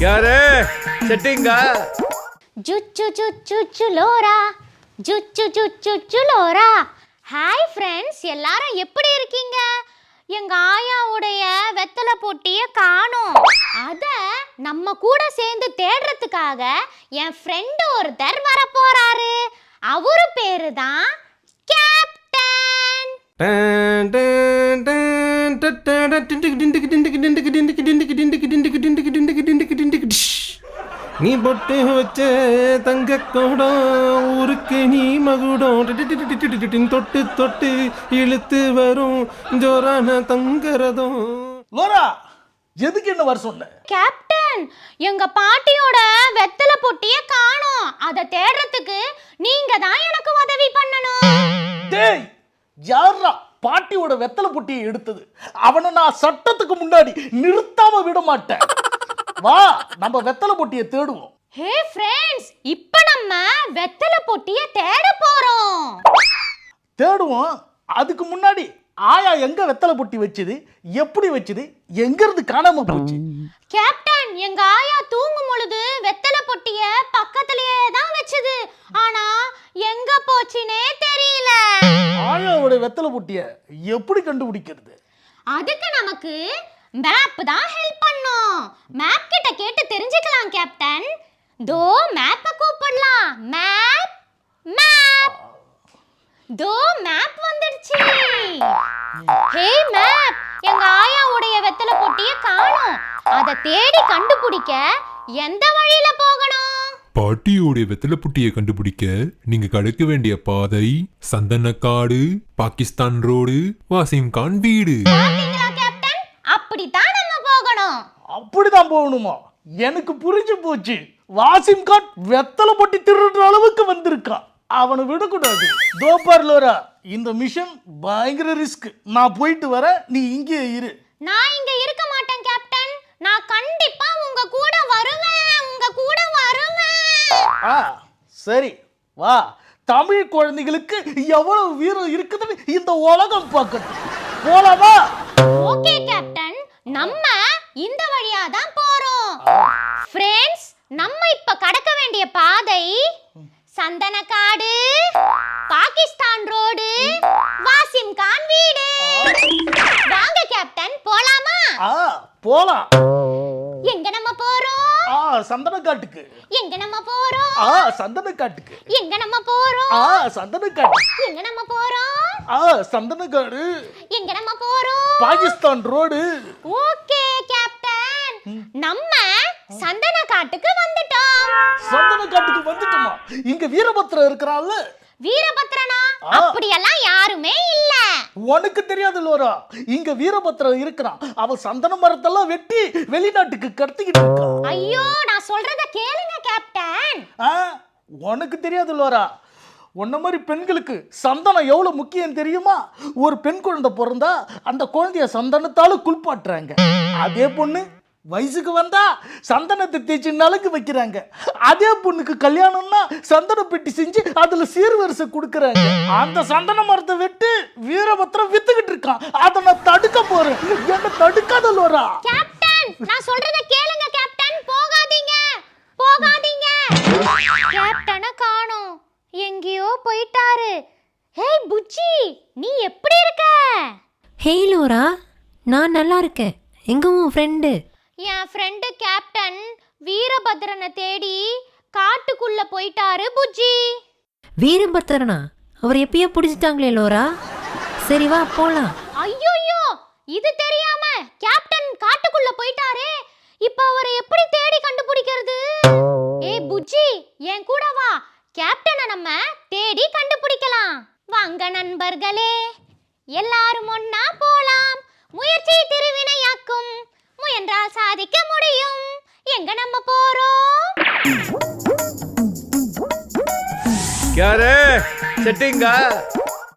யாரு செட்டிங்கா ஜுச்சு ஜுச்சு சுலோரா ஜுச்சு ஜுச்சு சுலோரா hi friends எல்லாரும் எப்படி இருக்கீங்க எங்க ஆயாவுடைய வெத்தலை பொட்டிய காணோம் அத நம்ம கூட சேர்ந்து தேடுறதுக்காக என் ஃப்ரெண்டு ஒருத்தர் வர போறாரு அவரு பேரு தான் கேப்டன் டன், டன், டன், டன், டன், டன், டிண்டுக்கு, டிண்டுக்கு, டிண்டுக்கு, டிண்டுக்கு, டிண்டுக்கு, டிண்டுக்கு, டிண்டுக்கு, நீ பொட்டு வச்ச தங்க கூடம் ஊருக்கு நீ மகுடம். தொட்டு தொட்டு இழுத்து வரும் ஜோரான தங்கரதம் லோரா எதுக்கு என்ன வர சொல்ல கேப்டன் எங்க பாட்டியோட வெத்தல பொட்டிய காணோம். அத தேடுறதுக்கு நீங்க தான் எனக்கு உதவி பண்ணணும். டேய் யாரா பாட்டியோட வெத்தல பொட்டியை எடுத்தது? அவனை நான் சட்டத்துக்கு முன்னாடி நிறுத்தாம விட மாட்டேன். வா நம்ம வெத்தலை பொட்டியை தேடுவோம். ஹே ஃப்ரெண்ட்ஸ் இப்போ நம்ம வெத்தலை பொட்டிய தேட போறோம். தேடுவோம். அதுக்கு முன்னாடி ஆயா எங்க வெத்தலை பொட்டி வச்சது? எப்படி வச்சது? எங்க இருந்து காணாம போச்சு? கேப்டன் எங்க ஆயா தூங்கும் பொழுது வெத்தலை பொட்டிய பக்கத்திலேயே தான் வச்சது. ஆனா எங்க போச்சுனே தெரியல. ஆயாவோட வெத்தலை பொட்டியை எப்படி கண்டுபிடிக்கிறது? அதுக்கு நமக்கு மேப் தான் ஹெல்ப் பண்ணும். மேப் கிட்ட கேட்டு தெரிஞ்சுக்கலாம் கேப்டன் தோ மேப்பை கூப்பிடலாம். மேப் மேப் தோ மேப் வந்துடுச்சு. ஹே மேப் எங்க ஆயாவுடைய வெத்தலை பொட்டிய காணோம். அதை தேடி கண்டுபிடிக்க எந்த வழியில போகணும்? பாட்டியோடைய வெத்தலைப்புட்டியை கண்டுபிடிக்க நீங்க கடக்க வேண்டிய பாதை சந்தனக்காடு பாகிஸ்தான் ரோடு வாசிம் கான் வீடு அப்படித்தான் அப்படிதான் போகணுமா? எனக்கு புரிஞ்சு போச்சு. வாசிம் கான் வெத்தலை பொட்டி திருடுற அளவுக்கு வந்திருக்கான் அவனை விடக்கூடாது. தோப்பார் லோரா இந்த மிஷன் பயங்கர ரிஸ்க் நான் போயிட்டு வரேன். நீ இங்கே இரு. நான் இங்க இருக்க மாட்டேன் கேப்டன் நான் கண்டிப்பா உங்க கூட வருவேன். உங்க கூட வருவேன். ஆ சரி. வா. தமிழ் குழந்தைகளுக்கு எவ்வளவு வீரம் இருக்குதுன்னு இந்த உலகம் பார்க்கட்டும். போலாமா? ஓகே சந்தனக்காடு பாகிஸ்தான் ரோடு வாசிம் கான் வீடு. வாங்க கேப்டன் போலாமா? ஆ போலாம். எங்க நம்ம போறோம்? ஆ சந்தனக்காட்டுக்கு. எங்க நம்ம போறோம்? ஆ சந்தனக்காட்டுக்கு. எங்க நம்ம போறோம்? ஆ சந்தனக்காட்டு. எங்க நம்ம போறோம்? ஆ சந்தனக்காடு. எங்க நம்ம போறோம்? பாகிஸ்தான் ரோடு. Okay captain. நம்ம சந்தன காட்டுக்கு வந்துட்டோம். வந்துட்டோமா? இங்க வீரபத்ரன் இருக்கிறான்ல வீரபத்ரனா. அப்படியெல்லாம் யாருமே இல்ல. உனக்கு தெரியாது லோரா இங்க வீரபத்ரன் இருக்கிறான். அவன் சந்தன மரத்தெல்லாம் வெட்டி வெளிநாட்டுக்கு கடத்திக்கிட்டு இருக்கான் ஐயோ நான் சொல்றத கேளுங்க கேப்டன் ஆ உனக்கு தெரியாது லோரா உன்ன மாதிரி பெண்களுக்கு சந்தனம் எவ்வளவு முக்கியம் தெரியுமா? ஒரு பெண் குழந்தை பிறந்தா அந்த குழந்தைய சந்தனத்தால குளிப்பாட்டுறாங்க. அதே பொண்ணு வயசுக்கு வந்தா சந்தனத்தை தேய்ச்சி நலங்கு வைக்கிறாங்க. அதே பொண்ணுக்கு கல்யாணம்னா சந்தன பெட்டி செஞ்சு அதுல சீர்வரிசை கொடுக்கறாங்க. அந்த சந்தன மரத்தை வெட்டு வீரபத்திரம் வித்துக்கிட்டு இருக்கான். அதை நான் தடுக்க போறேன். என்ன தடுக்காத லோரா. கேப்டன் நான் சொல்றத கேளுங்க கேப்டன் போகாதீங்க. போகாதீங்க. கேப்டனை காணோம். எங்கேயோ போயிட்டாரு. ஹேய் புச்சி நீ எப்படி இருக்க? Hey Laura. நான் நல்லா இருக்கேன். எங்க உன் ஃப்ரெண்டு என் ஃப்ரெண்டு கேப்டன் வீரபத்ரனை தேடி காட்டுக்குள்ள போயிட்டாரு புஜ்ஜி. வீரபத்திரனா அவர் எப்பயோ பிடிச்சிட்டாங்களே லோரா. சரி வா போலாம். ஐயோயோ இது தெரியாம கேப்டன் காட்டுக்குள்ள போயிட்டாரே. இப்ப அவரை எப்படி தேடி கண்டுபிடிக்கிறது? ஏய் புஜ்ஜி என் கூட வா. கேப்டனை நம்ம தேடி கண்டுபிடிக்கலாம். வாங்க நண்பர்களே. எல்லாரும் ஒன்னா போலாம். முயற்சி திருவினையாக்கும். முயன்றால் சாதிக்க முடியும். எங்க நம்ம போறோம்? யாரு? செட்டிங்கா?